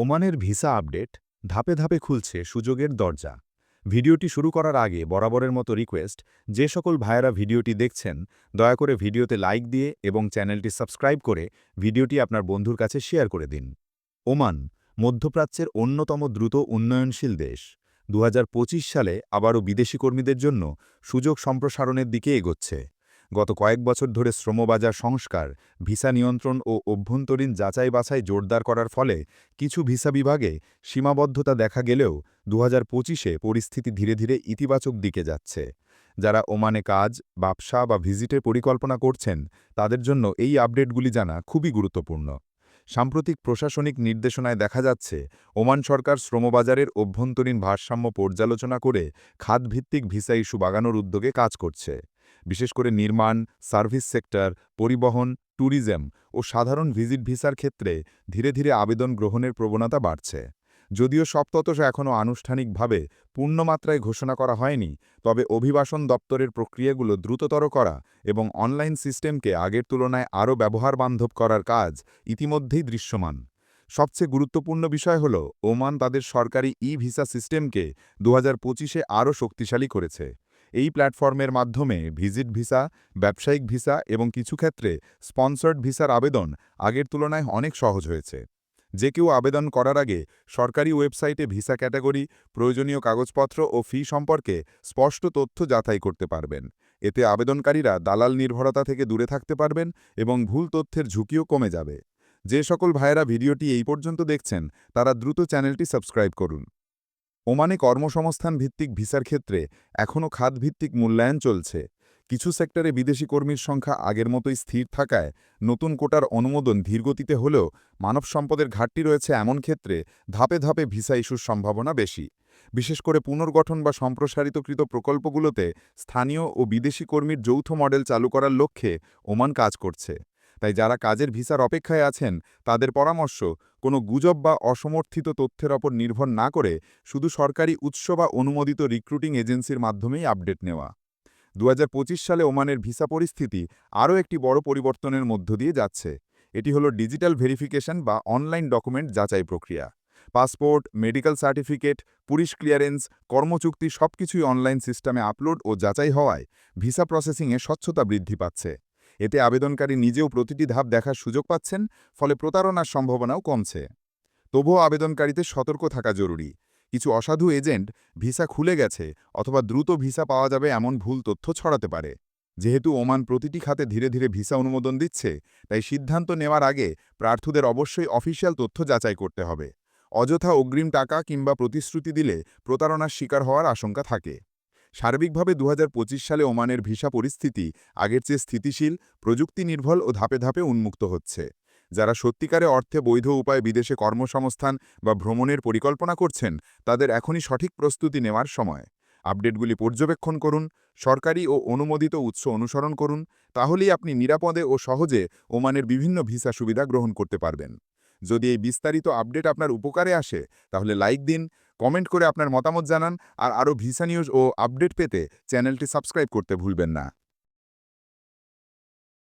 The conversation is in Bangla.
ওমানের ভিসা আপডেট ধাপে ধাপে খুলছে সুযোগের দরজা। ভিডিওটি শুরু করার আগে বরাবরের মতো রিকোয়েস্ট, যে সকল ভাইয়েরা ভিডিওটি দেখছেন, দয়া করে ভিডিওতে লাইক দিয়ে এবং চ্যানেলটি সাবস্ক্রাইব করে ভিডিওটি আপনার বন্ধুর কাছে শেয়ার করে দিন। ওমান, মধ্যপ্রাচ্যের অন্যতম দ্রুত উন্নয়নশীল দেশ। দু হাজার পঁচিশ সালে আবারও বিদেশি কর্মীদের জন্য সুযোগ সম্প্রসারণের দিকে এগোচ্ছে। গত কয়েক বছর ধরে শ্রমবাজার সংস্কার, ভিসা নিয়ন্ত্রণ ও অভ্যন্তরীণ যাচাই বাছাই জোরদার করার ফলে কিছু ভিসা বিভাগে সীমাবদ্ধতা দেখা গেলেও দু হাজার পরিস্থিতি ধীরে ধীরে ইতিবাচক দিকে যাচ্ছে। যারা ওমানে কাজ, ব্যবসা বা ভিজিটের পরিকল্পনা করছেন, তাদের জন্য এই আপডেটগুলি জানা খুবই গুরুত্বপূর্ণ। সাম্প্রতিক প্রশাসনিক নির্দেশনায় দেখা যাচ্ছে, ওমান সরকার শ্রমবাজারের অভ্যন্তরীণ ভারসাম্য পর্যালোচনা করে খাতভিত্তিক ভিসা ইস্যু বাগানোর উদ্যোগে কাজ করছে। বিশেষ করে নির্মাণ, সার্ভিস সেক্টর, পরিবহন, ট্যুরিজম ও সাধারণ ভিজিট ভিসার ক্ষেত্রে ধীরে ধীরে আবেদন গ্রহণের প্রবণতা বাড়ছে। যদিও তথ্য এখনও আনুষ্ঠানিকভাবে পূর্ণমাত্রায় ঘোষণা করা হয়নি, তবে অভিবাসন দপ্তরের প্রক্রিয়াগুলো দ্রুততর করা এবং অনলাইন সিস্টেমকে আগের তুলনায় আরও ব্যবহারবান্ধব করার কাজ ইতিমধ্যেই দৃশ্যমান। সবচেয়ে গুরুত্বপূর্ণ বিষয় হল, ওমান তাদের সরকারি ই ভিসা সিস্টেমকে দু হাজার পঁচিশে আরও শক্তিশালী করেছে। এই প্ল্যাটফর্মের মাধ্যমে ভিজিট ভিসা, ব্যবসায়িক ভিসা এবং কিছু ক্ষেত্রে স্পন্সর্ড ভিসার আবেদন আগের তুলনায় অনেক সহজ হয়েছে। যে কেউ আবেদন করার আগে সরকারি ওয়েবসাইটে ভিসা ক্যাটাগরি, প্রয়োজনীয় কাগজপত্র ও ফি সম্পর্কে স্পষ্ট তথ্য যাচাই করতে পারবেন। এতে আবেদনকারীরা দালাল নির্ভরতা থেকে দূরে থাকতে পারবেন এবং ভুল তথ্যের ঝুঁকিও কমে যাবে। যে সকল ভাইয়েরা ভিডিওটি এই পর্যন্ত দেখছেন, তারা দ্রুত চ্যানেলটি সাবস্ক্রাইব করুন। ওমানে কর্মসংস্থান ভিত্তিক ভিসার ক্ষেত্রে এখনও খাতভিত্তিক মূল্যায়ন চলছে। কিছু সেক্টরে বিদেশি কর্মীর সংখ্যা আগের মতোই স্থির থাকায় নতুন কোটার অনুমোদন ধীরগতিতে হলেও মানব সম্পদের ঘাটতি রয়েছে এমন ক্ষেত্রে ধাপে ধাপে ভিসা ইস্যুর সম্ভাবনা বেশি। বিশেষ করে পুনর্গঠন বা সম্প্রসারিতকৃত প্রকল্পগুলোতে স্থানীয় ও বিদেশি কর্মীর যৌথ মডেল চালু করার লক্ষ্যে ওমান কাজ করছে। তাই যারা কাজের ভিসার অপেক্ষায় আছেন, তাদের পরামর্শ, কোনো গুজব বা অসমর্থিত তথ্যের ওপর নির্ভর না করে শুধু সরকারি উৎস বা অনুমোদিত রিক্রুটিং এজেন্সির মাধ্যমেই আপডেট নেওয়া। দু হাজার পঁচিশ সালে ওমানের ভিসা পরিস্থিতি আরও একটি বড় পরিবর্তনের মধ্য দিয়ে যাচ্ছে। এটি হলো ডিজিটাল ভেরিফিকেশন বা অনলাইন ডকুমেন্ট যাচাই প্রক্রিয়া। Passport, medical certificate, police clearance, কর্মচুক্তি সবকিছুই অনলাইন সিস্টেমে আপলোড ও যাচাই হওয়ায় ভিসা প্রসেসিংয়ে স্বচ্ছতা বৃদ্ধি পাচ্ছে। এতে আবেদনকারী নিজেও প্রতিটি ধাপ দেখার সুযোগ পাচ্ছেন, ফলে প্রতারণার সম্ভাবনাও কমছে। তবুও আবেদনকারীতে সতর্ক থাকা জরুরি। কিছু অসাধু এজেন্ট ভিসা খুলে গেছে অথবা দ্রুত ভিসা পাওয়া যাবে এমন ভুল তথ্য ছড়াতে পারে। যেহেতু ওমান প্রতিটি খাতে ধীরে ধীরে ভিসা অনুমোদন দিচ্ছে, তাই সিদ্ধান্ত নেওয়ার আগে প্রার্থীদের অবশ্যই অফিসিয়াল তথ্য যাচাই করতে হবে। অযথা অগ্রিম টাকা কিংবা প্রতিশ্রুতি দিলে প্রতারণার শিকার হওয়ার আশঙ্কা থাকে। সার্বিকভাবে দু হাজার পঁচিশ সালে ওমানের ভিসা পরিস্থিতি আগের চেয়ে স্থিতিশীল প্রযুক্তি নির্ভর ও ধাপে ধাপে উন্মুক্ত হচ্ছে। যারা সত্যিকারে অর্থে বৈধ উপায়ে বিদেশে কর্মসংস্থান বা ভ্রমণের পরিকল্পনা করছেন, তাদের এখনই সঠিক প্রস্তুতি নেওয়ার সময়। আপডেটগুলি পর্যবেক্ষণ করুন, সরকারি ও অনুমোদিত উৎস অনুসরণ করুন, তাহলেই আপনি নিরাপদে ও সহজে ওমানের বিভিন্ন ভিসা সুবিধা গ্রহণ করতে পারবেন। যদি এই বিস্তারিত আপডেট আপনার উপকারে আসে, তাহলে লাইক দিন কমেন্ট করে আপনার মতামত জানান আর আরও ভিসা নিউজ ও আপডেট পেতে চ্যানেলটি সাবস্ক্রাইব করতে ভুলবেন না।